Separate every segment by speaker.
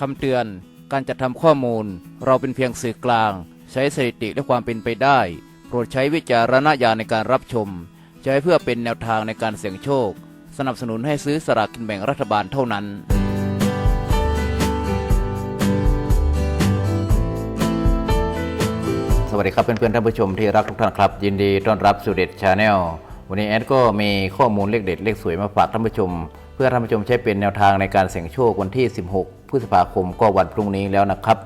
Speaker 1: คำเตือน การจัดทำข้อมูล เราเป็นเพียงสื่อกลาง ใช้สถิติและความเป็นไปได้ โปรดใช้วิจารณญาณในการรับชม ใช้เพื่อเป็นแนวทางในการเสี่ยงโชค สนับสนุนให้ซื้อสลากกินแบ่งรัฐบาลเท่านั้นสวัสดีครับเพื่อนๆท่านผู้ชมที่รักทุกท่านครับ ยินดีต้อนรับสู่เด็ดชาแนลวันนี้แอดก็มีข้อมูลเลขเด็ดเลขสวยมาฝากท่านผู้ชม พื่อท่านผู้ชมใช้เป็นแนวทางในการเสี่ยงโชควันที่ 16 พฤษภาคมก็วันพรุ่งนี้แล้วนะครับ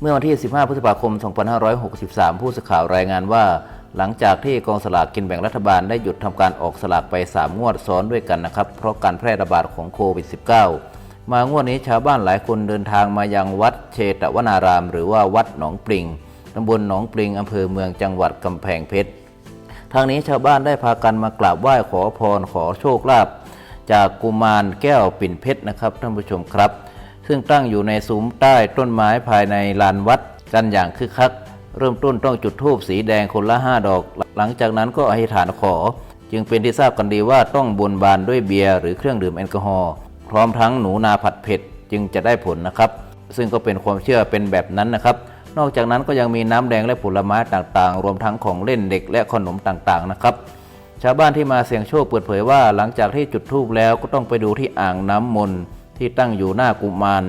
Speaker 1: เมื่อวันที่ 15 พฤษภาคม 2563 ผู้สื่อข่าวรายงานว่า หลังจากที่กองสลากกินแบ่งรัฐบาลได้หยุดทำการออกสลากไป 3 งวดซ้อนด้วยกันนะครับ เพราะการแพร่ระบาดของโควิด -19 มางวดนี้ชาวบ้านหลายคนเดินทางมายังวัดเชตวนาราม หรือว่าวัดหนองปริงตำบลหนองปริงอำเภอเมืองจังหวัดกำแพงเพชรทางนี้ชาวบ้านได้พากันมากราบไหว้ขอพรขอโชคลาภ จากกุมารแก้วปิ่นเพชรนะครับท่านผู้ชมครับ ซึ่งตั้งอยู่ในซุ้มใต้ต้นไม้ภายในลานวัดกันอย่างคึกคัก เริ่มต้นต้องจุดธูปสีแดงคนละห้าดอก หลังจากนั้นก็อธิษฐานขอ จึงเป็นที่ทราบกันดีว่าต้องบนบานด้วยเบียร์หรือเครื่องดื่มแอลกอฮอล์พร้อมทั้งหนูนาผัดเผ็ดจึงจะได้ผลนะครับ ซึ่งก็เป็นความเชื่อเป็นแบบนั้นนะครับนอกจากนั้นก็ยังมีน้ำแดงและผลไม้ต่างๆ รวมทั้งของเล่นเด็กและขนมต่างๆ นะครับ ชาวบ้านที่มาเสี่ยงโชคเปิดเผยว่า หลังจากที่จุดธูปแล้วก็ต้องไปดูที่อ่างน้ำมนต์ที่ตั้งอยู่หน้ากุมาร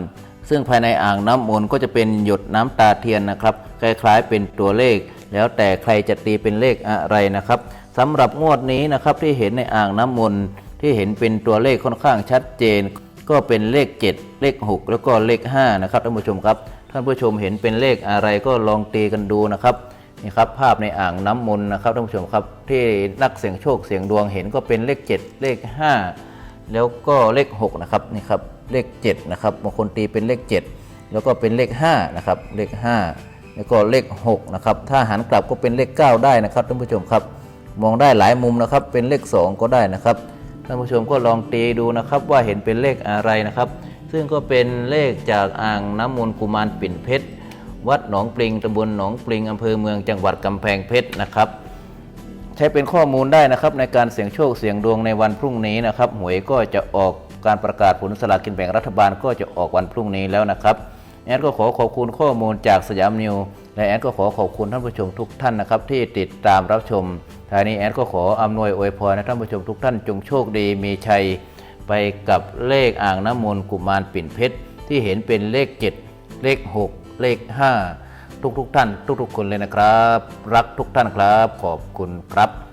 Speaker 1: ซึ่งภายในอ่างน้ำมนต์ก็จะเป็นหยดน้ำตาเทียนนะครับ คล้ายๆเป็นตัวเลข แล้วแต่ใครจะตีเป็นเลขอะไรนะครับสำหรับงวดนี้นะครับที่เห็นในอ่างน้ำมนต์ที่เห็นเป็นตัวเลขค่อนข้างชัดเจน ก็เป็นเลข 7 เลข 6 แล้วก็เลข5นะครับท่านผู้ชมครับ ท่านผู้ชมเห็นเป็นเลขอะไรก็ลองตีกันดูนะครับ นี่ครับภาพในอ่างน้ำมนต์นะครับท่านผู้ชมครับที่นักเสี่ยงโชคเสี่ยงดวงเห็นก็เป็นเลข 7 เลข 5 แล้วก็เลข6นะครับนี่ครับเลข7นะครับบางคนตีเป็นเลข 7 แล้วก็เป็นเลข5นะครับเลข 5 แล้วก็เลข6นะครับถ้าหันกลับก็เป็นเลข 9 ได้นะครับท่านผู้ชมครับมองได้หลายมุมนะครับเป็นเลข 2 ก็ได้นะครับท่านผู้ชมก็ลองตีดูนะครับว่าเห็นเป็นเลขอะไรนะครับ ซึ่งก็เป็นเลขจากอ่างน้ำมนต์กุมารปิ่นเพชร วัดหนองปริงตำบลหนองปริงอำเภอเมืองจังหวัดกำแพงเพชรนะครับ ใช้เป็นข้อมูลได้นะครับในการเสี่ยงโชคเสี่ยงดวงในวันพรุ่งนี้นะครับหวยก็จะออกการประกาศผลสลากกินแบ่งรัฐบาลก็จะออกวันพรุ่งนี้แล้วนะครับแอดก็ขอขอบคุณข้อมูลจากสยามนิวและแอดก็ขอขอบคุณท่านผู้ชมทุกท่านนะครับ ที่ติดตามรับชมทางนี้แอดก็ขออำนวยอวยพรให้ท่านผู้ชมทุกท่านจงโชคดีมีชัยไปกับเลขอ่างน้ำมนต์กุมารปิ่นเพชรที่เห็นเป็นเลข 7 เลข 6 เลข 5 ทุกๆท่าน ทุกๆคนเลยนะครับ รักทุกท่านครับ ขอบคุณครับ